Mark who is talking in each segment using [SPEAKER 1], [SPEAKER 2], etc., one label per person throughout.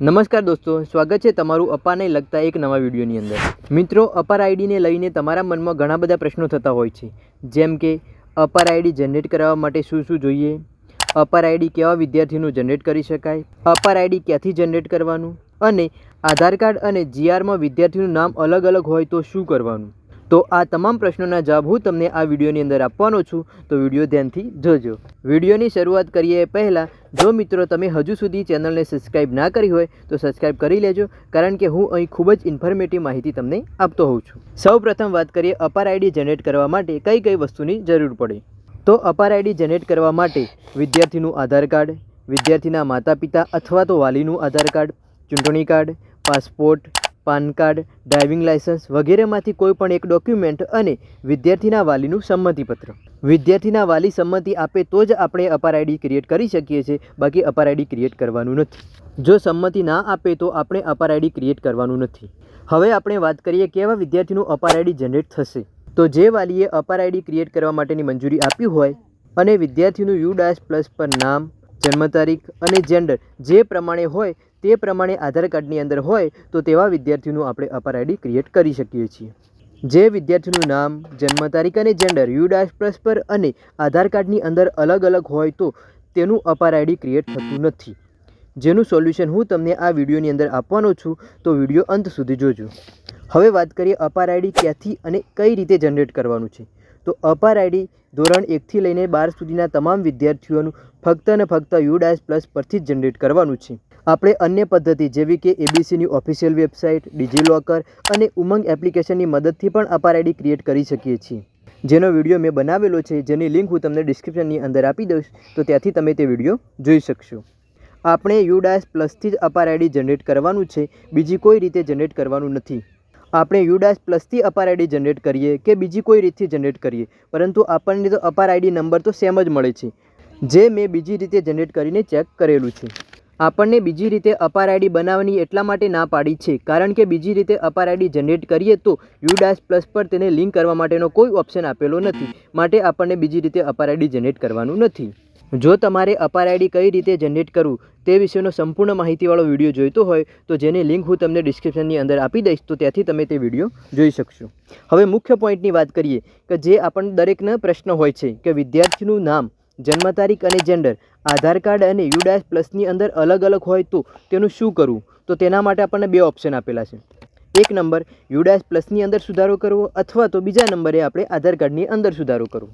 [SPEAKER 1] નમસ્કાર દોસ્તો, સ્વાગત છે તમારું અપાને લગતા એક નવા વિડીયોની અંદર. મિત્રો, અપાર આઈડીને લઈને તમારા મનમાં ઘણા બધા પ્રશ્નો થતા હોય છે. જેમ કે, અપાર આઈડી જનરેટ કરાવવા માટે શું શું જોઈએ? અપાર આઈડી કેવા વિદ્યાર્થીનું જનરેટ કરી શકાય? અપાર આઈડી ક્યાંથી જનરેટ કરવાનું? અને આધાર કાર્ડ અને જીઆરમાં વિદ્યાર્થીનું નામ અલગ અલગ હોય તો શું કરવાનું? તો આ તમામ પ્રશ્નોના જવાબ હું તમને આ વિડીયોની અંદર આપવાનો છું. તો વીડિયો ધ્યાનથી જોજો. વિડીયોની શરૂઆત કરીએ પહેલાં. જો મિત્રો તમે હજુ સુધી ચેનલને સબસ્ક્રાઈબ ના કરી હોય, તો સબસ્ક્રાઈબ કરી લેજો. કારણ કે હું અહીં ખૂબ જ ઇન્ફોર્મેટિવ માહિતી તમને આપતો હોઉં છું. સૌપ્રથમ વાત કરીએ અપાર આઈડી જનરેટ કરવા માટે કઈ કઈ વસ્તુની જરૂર પડે. તો અપાર આઈડી જનરેટ કરવા માટે વિદ્યાર્થીનું આધાર કાર્ડ, વિદ્યાર્થીના માતા પિતા અથવા તો વાલીનું આધાર કાર્ડ, ચૂંટણી card, passport PAN card, driving licence વગેરેમાંથી કોઈ પણ એક ડોક્યુમેન્ટ અને વિદ્યાર્થીના વાલીનું સંમતિપત્ર. વિદ્યાર્થીના વાલી સંમતિ આપે તો જ આપણે અપાર આઈડી ક્રિએટ કરી શકીએ છીએ, બાકી અપાર આઈડી ક્રિએટ કરવાનું નથી. જો સંમતિ ના આપે તો આપણે અપાર આઈડી ક્રિએટ કરવાનું નથી. હવે આપણે વાત કરીએ કેવા વિદ્યાર્થીનું અપાર આઈડી જનરેટ થશે. તો જે વાલીએ અપાર આઈડી ક્રિએટ કરવા માટેની મંજૂરી આપી હોય અને વિદ્યાર્થીનું યુ ડાશ પ્લસ પર નામ, જન્મ તારીખ અને જેન્ડર જે પ્રમાણે હોય તે પ્રમાણે આધાર કાર્ડની અંદર હોય તો તેવા વિદ્યાર્થીનું આપણે અપાર આઈડી ક્રિએટ કરી શકીએ છીએ. જે વિદ્યાર્થીનું નામ, જન્મ તારીખ અને જેન્ડર યુ ડાશ પ્લસ પર અને આધાર કાર્ડની અંદર અલગ અલગ હોય તો તેનું અપાર આઈડી ક્રિએટ થતું નથી. જેનું સોલ્યુશન હું તમને આ વિડીયોની અંદર આપવાનો છું, તો વીડિયો અંત સુધી જોજો. હવે વાત કરીએ અપાર આઈડી ક્યાંથી અને કઈ રીતે જનરેટ કરવાનું છે. તો અપાર આઈડી ધોરણ એકથી લઈને બાર સુધીના તમામ વિદ્યાર્થીઓનું ફક્ત અને ફક્ત યુ ડાયસ પ્લસ પરથી જ જનરેટ કરવાનું છે. આપણે અન્ય પદ્ધતિ જેવી કે એબીસીની ઓફિશિયલ વેબસાઇટ ડિજીલોકર અને ઉમંગ એપ્લિકેશનની મદદથી પણ અપાર આઈડી ક્રિએટ કરી શકીએ છીએ. જેનો વીડિયો મેં બનાવેલો છે, જેની લિંક હું તમને ડિસ્ક્રિપ્શનની અંદર આપી દઈશ, તો ત્યાંથી તમે તે વીડિયો જોઈ શકશો. આપણે યુ ડાયસ પ્લસથી જ અપાર આઈડી જનરેટ કરવાનું છે, બીજી કોઈ રીતે જનરેટ કરવાનું નથી. આપણે યુડાસ પ્લસથી અપાર આઈડી જનરેટ કરીએ કે બીજી કોઈ રીતથી જનરેટ કરીએ, પરંતુ આપણને તો અપાર આઈડી નંબર તો સેમ જ મળે છે. જે મેં બીજી રીતે જનરેટ કરીને ચેક કરેલું છે. આપણને બીજી રીતે અપાર આઈડી બનાવવાની એટલા માટે ના પાડી છે. કારણ કે બીજી રીતે અપાર આઈડી જનરેટ કરીએ તો યુડાસ પ્લસ પર તેને લિંક કરવા માટેનો કોઈ ઓપ્શન આપેલો નથી. માટે આપણને બીજી રીતે અપાર આઈડી જનરેટ કરવાનું નથી. જો તમારે અપાર આઈડી કઈ રીતે જનરેટ કરવું તે વિશેનો સંપૂર્ણ માહિતીવાળો વીડિયો જોઈતો હોય તો જેની લિંક હું તમને ડિસ્ક્રિપ્શનની અંદર આપી દઈશ તો ત્યાંથી તમે તે વીડિયો જોઈ શકશો. હવે મુખ્ય પોઈન્ટની વાત કરીએ કે જે આપણને દરેકને પ્રશ્ન હોય છે કે વિદ્યાર્થીનું નામ જન્મ તારીખ અને જેન્ડર આધાર કાર્ડ અને યુડાયસ પ્લસની અંદર અલગ અલગ હોય તો તેનું શું કરવું? તો તેના માટે આપણને બે ઓપ્શન આપેલા છે. એક નંબર યુડાયસ પ્લસની અંદર સુધારો કરવો અથવા તો બીજા નંબરે આપણે આધાર કાર્ડની અંદર સુધારો કરવો.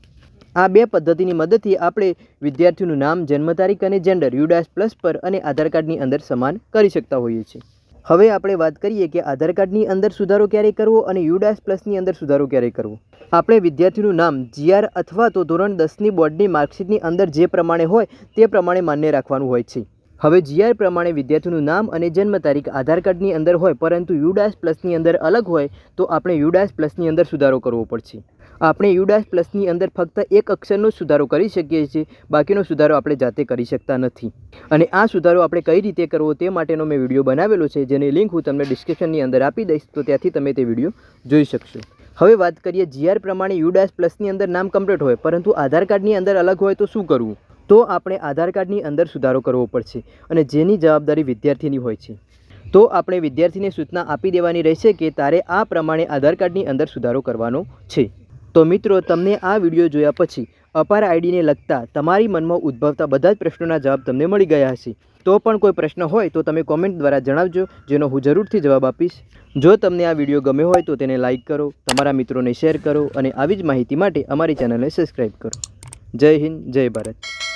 [SPEAKER 1] આ બે પદ્ધતિની મદદથી આપણે વિદ્યાર્થીનું નામ, જન્મ તારીખ અને જેન્ડર યુડાયસ પ્લસ પર અને આધાર કાર્ડની અંદર સમાન કરી શકતા હોઈએ છીએ. હવે આપણે વાત કરીએ કે આધાર કાર્ડની અંદર સુધારો ક્યારે કરવો અને યુડાસ પ્લસની અંદર સુધારો ક્યારે કરવો? આપણે વિદ્યાર્થીનું નામ, જીઆર અથવા તો ધોરણ દસની બોર્ડની માર્કશીટની અંદર જે પ્રમાણે હોય, તે પ્રમાણે માન્ય રાખવાનું હોય છે. હવે જીઆર પ્રમાણે વિદ્યાર્થીનું નામ અને જન્મ તારીખ આધાર કાર્ડની અંદર હોય, પરંતુ યુડાસ પ્લસની અંદર અલગ હોય, તો આપણે યુડાસ પ્લસની અંદર સુધારો કરવો પડશે. આપણે યુડાસ પ્લસની અંદર ફક્ત એક અક્ષરનો સુધારો કરી શકીએ છીએ, બાકીનો સુધારો આપણે જાતે કરી શકતા નથી. અને આ સુધારો આપણે કઈ રીતે કરવો તે માટેનો મેં વીડિયો બનાવેલો છે, જેની લિંક હું તમને ડિસ્ક્રિપ્શનની અંદર આપી દઈશ, તો ત્યાંથી તમે તે વીડિયો જોઈ શકશો. હવે વાત કરીએ જીઆર પ્રમાણે યુડાસ પ્લસની અંદર નામ કમ્પ્લીટ હોય, પરંતુ આધાર કાર્ડની અંદર અલગ હોય તો શું કરવું? તો આપણે આધાર કાર્ડની અંદર સુધારો કરવો પડશે, અને જેની જવાબદારી વિદ્યાર્થીની હોય છે. તો આપણે વિદ્યાર્થીને સૂચના આપી દેવાની રહેશે કે તારે આ પ્રમાણે આધાર કાર્ડની અંદર સુધારો કરવાનો છે. તો મિત્રો, તમને આ વીડિયો જોયા પછી અપાર આઈડીને લગતા તમારી મનમાં ઉદ્ભવતા બધા જ પ્રશ્નોના જવાબ તમને મળી ગયા હશે. તો પણ કોઈ પ્રશ્ન હોય તો તમે કોમેન્ટ દ્વારા જણાવજો, જેનો હું જરૂરથી જવાબ આપીશ. જો તમને આ વીડિયો ગમ્યો હોય તો તેને લાઇક કરો, તમારા મિત્રોને શેર કરો અને આવી જ માહિતી માટે અમારી ચેનલને સબસ્ક્રાઈબ કરો. જય હિન્દ, જય ભારત.